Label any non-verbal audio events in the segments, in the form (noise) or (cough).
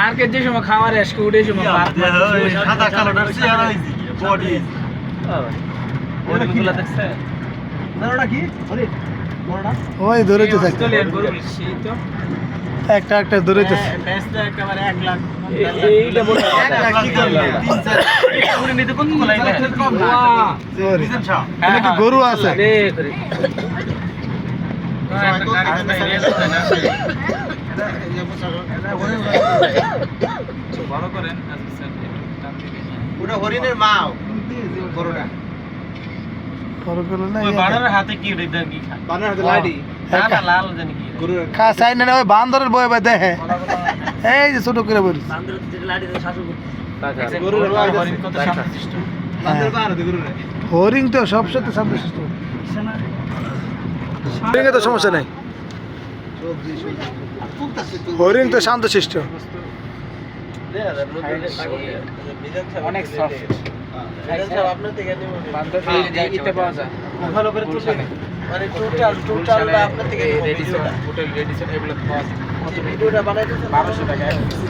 আর কে যে সময় খাওয়ার এসকে উঠে সময় সাদা কালোটা চেহারা হয়েছে বডি ওগুলা দেখছে ওটা কি? আরে ওই দৌড়াইতেছে একটা। একটা একটা দৌড়াইতেছে। বেচতে একেবারে 1 লাখ এইটা বলে এক লাখ কি করবে? তিন চার। উনি নিতে কোন কোলাই না কম না। ওরে। বুঝছেন সব? এখানে কি গরু আছে? ভালো করেন ওটা হরিণের মা গরুটা ওই বান্দরের বয়ে বয়ে দেখে এই যে ছোট করে বলিস গরুর হরিণ কত শান্তশিষ্ট। তো সমস্যা নাই। হরিং তো শান্তশিষ্ট। অনেক সফট আপনার থেকে নেব বান্দর ইতে পাওয়া যায়। ভালো করে তুলতে মানে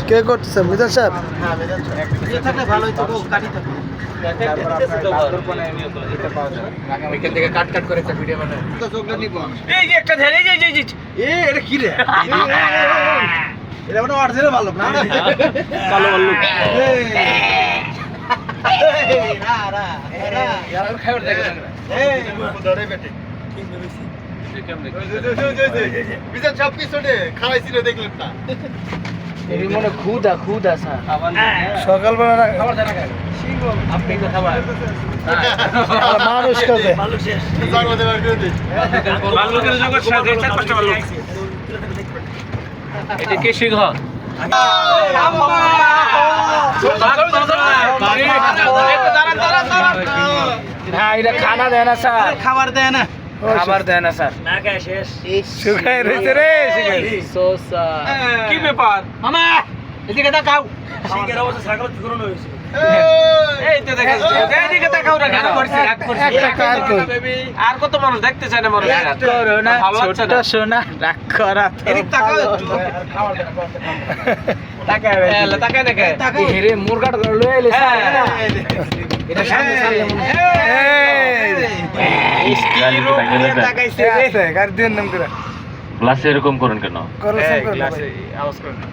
কে করতেছে? মিজান সাহেব? হ্যাঁ ভালোই তো কাটি থাকবে তারপর আপনার বান্দরবনে ইতে পাওয়া যায় ওইখান থেকে কাট কাট করে একটা ভিডিও বানায় তো চোখটা নিব এই যে একটা ধরে এই যে এই যে এ এটা কি রে এটা মানে অরিজিনাল ভালো না কালো ভাল্লুক এই রা রা রা ইয়ার খাবার দেখে এই দড়ে বেটে বিজান সব পিছনে খাওয়াইছিল দেখলেন না মনে খুদা খুদা স্যার সকালবেলা আপনি মানুষ কাজে এটা কে হ্যাঁ খানা দেয় না স্যার খাবার দেয় না খাবার দেয় না স্যার। শুকায় রয়েছে রে কি ব্যাপার? মামা এদিকে তাকাও না কেন করছি রাগ করছি। একটা কার কই? আর কত মানুষ দেখতে চায় না মানুষ না না। সোনা রাগ করা তাকায় রে। তাকায় না মুরগাটা লয়ে হ্যাঁ। এটা সামনে সামনে মনে হয়। ক্লাসে এরকম করেন কেন গ্লাসে। আওয়াজ করে না।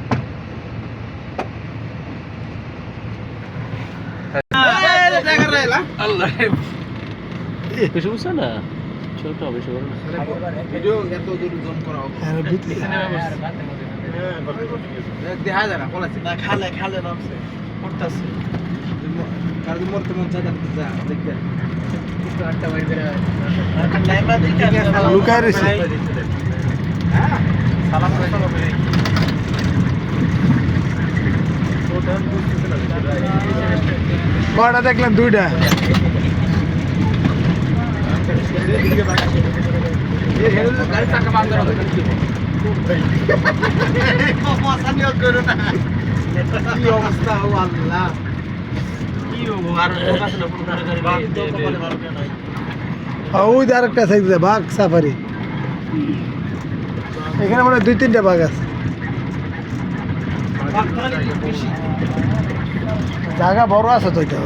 আল্লাহ রে। বেশি বুঝছ না ছোট বেশি বড় ভিডিও এত দূর জুম করা হ্যাঁ, দেখা যায় না খালে খালে নামছে পড়তাছে কার মরতে মন চায় যা দেখতে লুকায় রয়েছে। সালাম কয়টা দেখলাম দুইটা (laughs) অবস্থা ও আল্লাহ ওই যে আরেকটা সাইজ বাঘ সাফারি। এখানে মনে দুই তিনটা বাঘ আছে। জায়গা বড় আছে তো এটা।